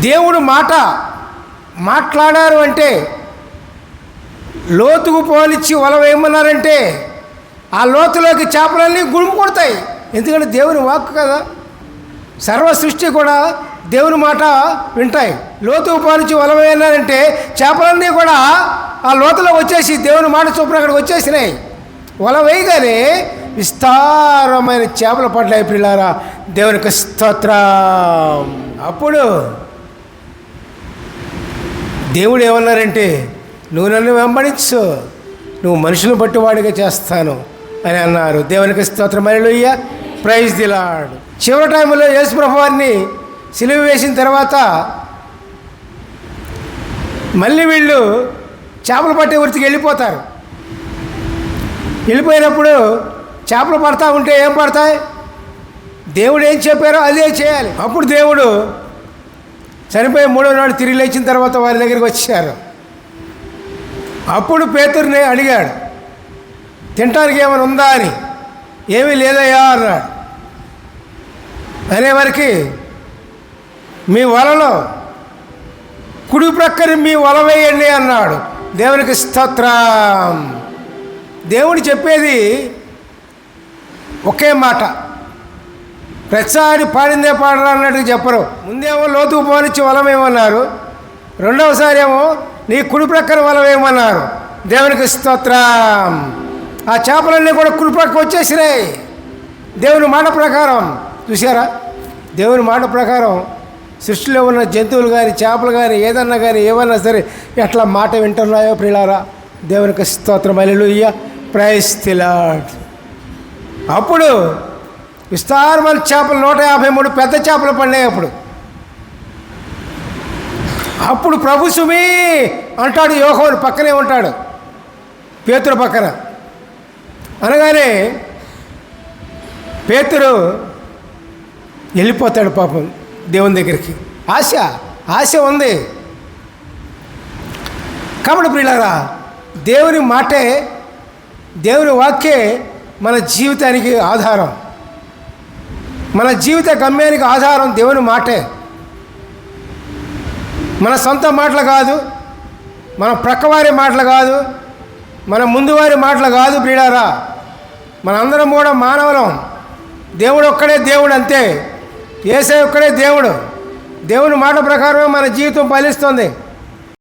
దేవుడు మాట మాట్లాడారు అంటే లోతుకు పోలిచ్చి వల వేయమన్నారంటే ఆ లోతులోకి చేపలన్నీ గుడుము కొడతాయి. ఎందుకంటే దేవుని వాక్కు కదా. సర్వ సృష్టి కూడా దేవుని మాట వింటాయి. లోతుకు పోలిచ్చి వల చేపలన్నీ కూడా ఆ లోతులో వచ్చేసి దేవుని మాట చొప్పున అక్కడికి వచ్చేసినాయి. వల వేయగానే విస్తారమైన చేపల పడ్డాయి పిల్లారా దేవునికి స్తోత్రం. అప్పుడు దేవుడు ఏమన్నారంటే నువ్వు నన్ను వెంబడించు. నువ్వు మనుషులను బట్టి వాడిగా చేస్తాను. అని అన్నారు. దేవునికి స్తోత్రం. అయ్య ప్రైజ్ దిలాడు చివరి టైంలో యేసుప్రభు వారిని సిలువ వేసిన తర్వాత మళ్ళీ వీళ్ళు చేపలు పట్టే వృత్తికి వెళ్ళిపోతారు. వెళ్ళిపోయినప్పుడు చేపలు పడతా ఉంటే ఏం పడతాయి? దేవుడు ఏం చెప్పారో అదే చేయాలి. అప్పుడు దేవుడు చనిపోయి మూడో నాడు తిరిగి లేచిన తర్వాత వారి దగ్గరికి వచ్చారు. అప్పుడు పేతుర్ని అడిగాడు తినటానికి ఏమైనా ఉందా అని? ఏమీ లేదయ్యా అన్నాడు. అనేవారికి మీ వలలో కుడి ప్రక్కని మీ వల వేయండి అన్నాడు. దేవునికి స్తోత్రం. దేవుడు చెప్పేది ఒకే మాట ప్రతిసారి పాడిందే పాడరా అన్నట్టు చెప్పరు. ముందేమో లోతుకు పోనిచ్చి వలమేమన్నారు? రెండవసారి ఏమో నీ కుడి ప్రక్కన వలమేమన్నారు? దేవునికి స్తోత్రం. ఆ చేపలన్నీ కూడా కుడి ప్రక్క వచ్చేసినాయి. దేవుని మాట ప్రకారం చూసారా దేవుని మాట ప్రకారం సృష్టిలో ఉన్న జంతువులు కానీ చేపలు కానీ ఏదన్నా కానీ ఏమన్నా సరే ఎట్లా మాట వింటున్నాయో ప్రిలారా దేవునికి స్తోత్రం. అల్లెలుయ్య ప్రైస్ తిలాడ్ అప్పుడు విస్తారమైన చేపలు నూట యాభై మూడు పెద్ద చేపలు పడినాయి అప్పుడు. అప్పుడు ప్రభు సుమి అంటాడు యోహోని పక్కనే ఉంటాడు పేతురు పక్కన. అనగానే పేతురు వెళ్ళిపోతాడు పాపం దేవుని దగ్గరికి. ఆశ ఆశ ఉంది. కాబట్టి ప్రియులారా దేవుని మాటే దేవుని వాక్యే మన జీవితానికి ఆధారం. మన జీవిత గమ్యానికి ఆధారం దేవుని మాటే. మన సొంత మాటలు కాదు మన ప్రక్కవారి మాటలు కాదు మన ముందువారి మాటలు కాదు ప్రియులారా. మనందరం కూడా మానవులం. దేవుడు ఒక్కడే దేవుడు అంతే. ఏసే ఒక్కడే దేవుడు. దేవుని మాట ప్రకారమే మన జీవితం ఫలిస్తుంది.